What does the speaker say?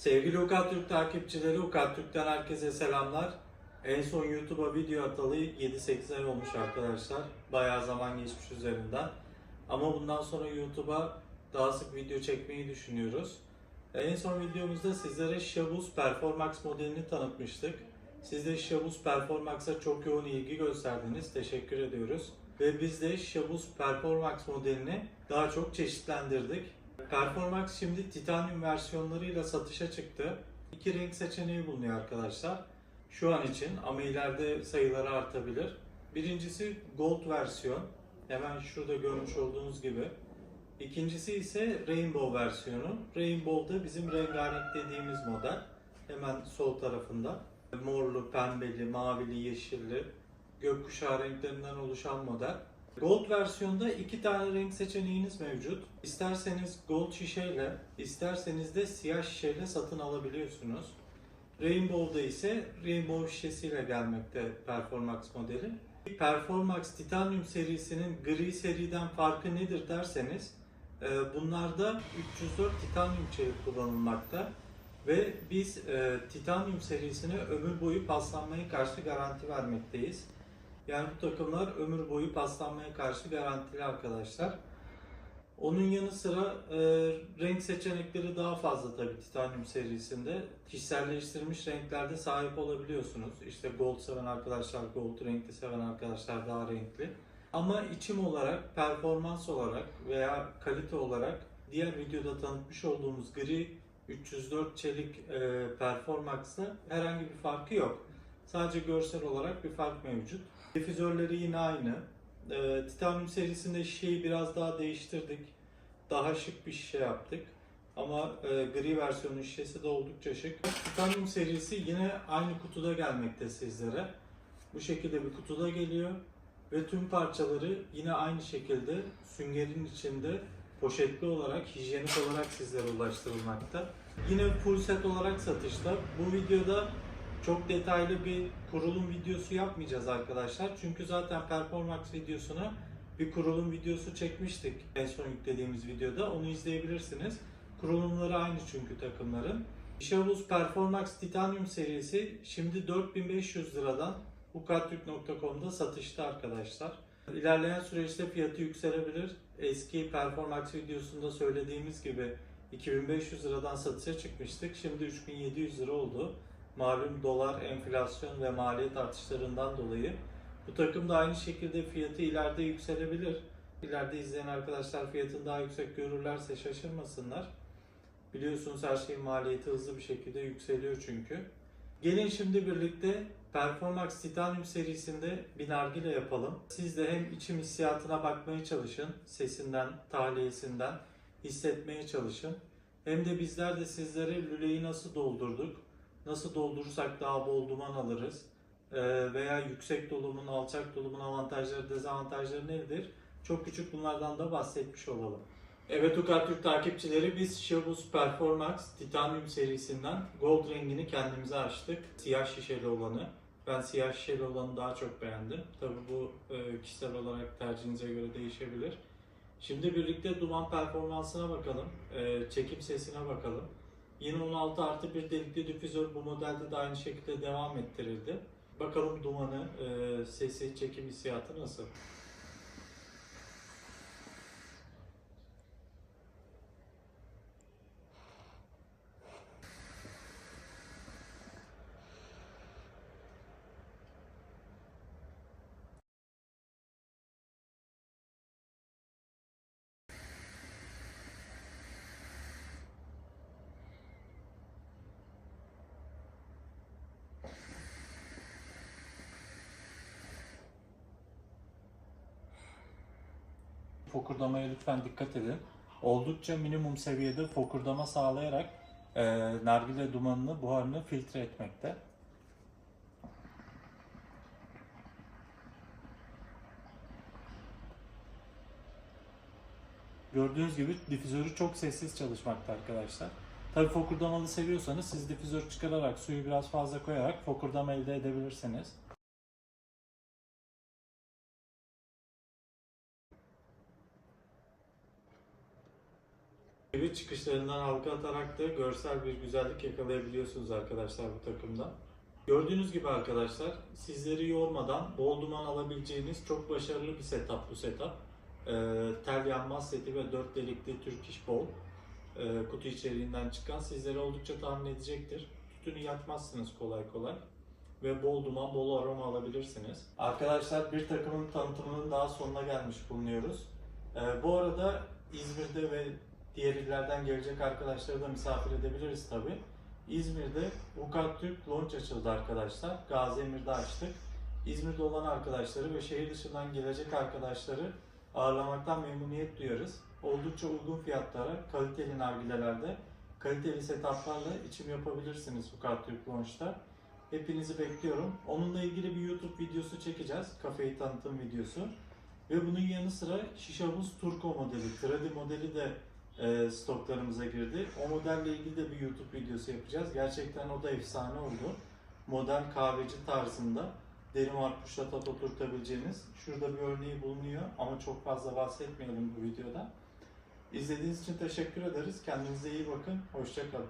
Sevgili Ukatürk takipçileri, Ukatürk'ten herkese selamlar. En son YouTube'a video atalı 7-8 ay olmuş arkadaşlar. Bayağı zaman geçmiş üzerinden. Ama bundan sonra YouTube'a daha sık video çekmeyi düşünüyoruz. En son videomuzda sizlere Shabus Performax modelini tanıtmıştık. Siz de Shabus Performax'a çok yoğun ilgi gösterdiniz. Teşekkür ediyoruz. Ve biz de Shabus Performax modelini daha çok çeşitlendirdik. Performax şimdi titanyum versiyonlarıyla satışa çıktı. İki renk seçeneği bulunuyor arkadaşlar. Şu an için ama ileride sayıları artabilir. Birincisi Gold versiyon. Hemen şurada görmüş olduğunuz gibi. İkincisi ise Rainbow versiyonu. Rainbow da bizim rengarenk dediğimiz model. Hemen sol tarafında. Morlu, pembeli, mavili, yeşilli, gökkuşağı renklerinden oluşan model. Gold versiyonda iki tane renk seçeneğiniz mevcut. İsterseniz gold şişeyle, isterseniz de siyah şişeyle satın alabiliyorsunuz. Rainbow'da ise Rainbow şişesiyle gelmekte Performax modeli. Performax Titanium serisinin gri seriden farkı nedir derseniz e, bunlarda 304 titanyum çelik kullanılmakta ve biz e, titanyum serisine ömür boyu paslanmaya karşı garanti vermekteyiz. Yani bu takımlar ömür boyu paslanmaya karşı garantili arkadaşlar. Onun yanı sıra e, renk seçenekleri daha fazla tabii Titanium serisinde. Kişiselleştirilmiş renklerde sahip olabiliyorsunuz. İşte gold seven arkadaşlar gold, renkli seven arkadaşlar daha renkli. Ama içim olarak, performans olarak veya kalite olarak diğer videoda tanıtmış olduğumuz gri 304 çelik e, Performax'ta herhangi bir farkı yok. Sadece görsel olarak bir fark mevcut. Difüzörleri yine aynı. E, Titanium serisinde şişeyi biraz daha değiştirdik. Daha şık bir şişe yaptık. Ama e, gri versiyonun şişesi de oldukça şık. Titanium serisi yine aynı kutuda gelmekte sizlere. Bu şekilde bir kutuda geliyor. Ve tüm parçaları yine aynı şekilde süngerin içinde poşetli olarak, hijyenik olarak sizlere ulaştırılmakta. Yine full set olarak satışta. Bu videoda çok detaylı bir kurulum videosu yapmayacağız arkadaşlar. Çünkü zaten Performax videosuna bir kurulum videosu çekmiştik en son yüklediğimiz videoda. Onu izleyebilirsiniz. Kurulumları aynı çünkü takımların. Shavus Performax Titanium serisi şimdi 4500 liradan ukatürk.com'da satışta arkadaşlar. İlerleyen süreçte fiyatı yükselebilir. Eski Performax videosunda söylediğimiz gibi 2500 liradan satışa çıkmıştık. Şimdi 3700 lira oldu. Malum dolar, enflasyon ve maliyet artışlarından dolayı. Bu takım da aynı şekilde fiyatı ileride yükselebilir. İleride izleyen arkadaşlar fiyatını daha yüksek görürlerse şaşırmasınlar. Biliyorsunuz her şeyin maliyeti hızlı bir şekilde yükseliyor çünkü. Gelin şimdi birlikte Performax Titanium serisinde bir nargile yapalım. Siz de hem içim hissiyatına bakmaya çalışın, sesinden, tahliyesinden hissetmeye çalışın. Hem de bizler de sizlere lüleyi nasıl doldurduk, nasıl doldurursak daha bol duman alırız ee, veya yüksek dolumun, alçak dolumun avantajları, dezavantajları nedir? Çok küçük bunlardan da bahsetmiş olalım. Evet Ukatürk takipçileri biz Shavus Performax Titanium serisinden Gold rengini kendimize açtık. Siyah şişeli olanı. Ben siyah şişeli olanı daha çok beğendim. Tabi bu e, kişisel olarak tercihinize göre değişebilir. Şimdi birlikte duman performansına bakalım. e, çekim sesine bakalım. Yine 16 artı bir delikli difüzör bu modelde de aynı şekilde devam ettirildi. Bakalım dumanı, e, sesi, çekim hissiyatı nasıl? Fokurdamaya lütfen dikkat edin. Oldukça minimum seviyede fokurdama sağlayarak e, nargile dumanını, buharını filtre etmekte. Gördüğünüz gibi difüzörü çok sessiz çalışmakta arkadaşlar. Tabi fokurdamalı seviyorsanız siz difüzör çıkararak suyu biraz fazla koyarak fokurdama elde edebilirsiniz. Gibi çıkışlarından halka atarak da görsel bir güzellik yakalayabiliyorsunuz arkadaşlar bu takımda. Gördüğünüz gibi arkadaşlar sizleri yormadan bol duman alabileceğiniz çok başarılı bir setup bu setup. Ee, tel yanmaz seti ve 4 delikli Turkish Bowl e, kutu içeriğinden çıkan sizleri oldukça tahmin edecektir. Tütünü yakmazsınız kolay kolay ve bol duman, bol aroma alabilirsiniz. Arkadaşlar bir takımın tanıtımının daha sonuna gelmiş bulunuyoruz. Ee, bu arada İzmir'de ve diğer illerden gelecek arkadaşları da misafir edebiliriz tabi. İzmir'de Vukat Türk Launch açıldı arkadaşlar. Gazi Emir'de açtık. İzmir'de olan arkadaşları ve şehir dışından gelecek arkadaşları ağırlamaktan memnuniyet duyarız. Oldukça uygun fiyatlara, kaliteli nargilelerde, kaliteli setuplarla içim yapabilirsiniz Vukat Türk Launch'ta. Hepinizi bekliyorum. Onunla ilgili bir YouTube videosu çekeceğiz. Kafeyi tanıtım videosu. Ve bunun yanı sıra Şişabuz Turko modeli, Tradi modeli de e, stoklarımıza girdi. O modelle ilgili de bir YouTube videosu yapacağız. Gerçekten o da efsane oldu. Modern kahveci tarzında deri marpuşla tat oturtabileceğiniz. Şurada bir örneği bulunuyor ama çok fazla bahsetmeyelim bu videoda. İzlediğiniz için teşekkür ederiz. Kendinize iyi bakın. Hoşçakalın.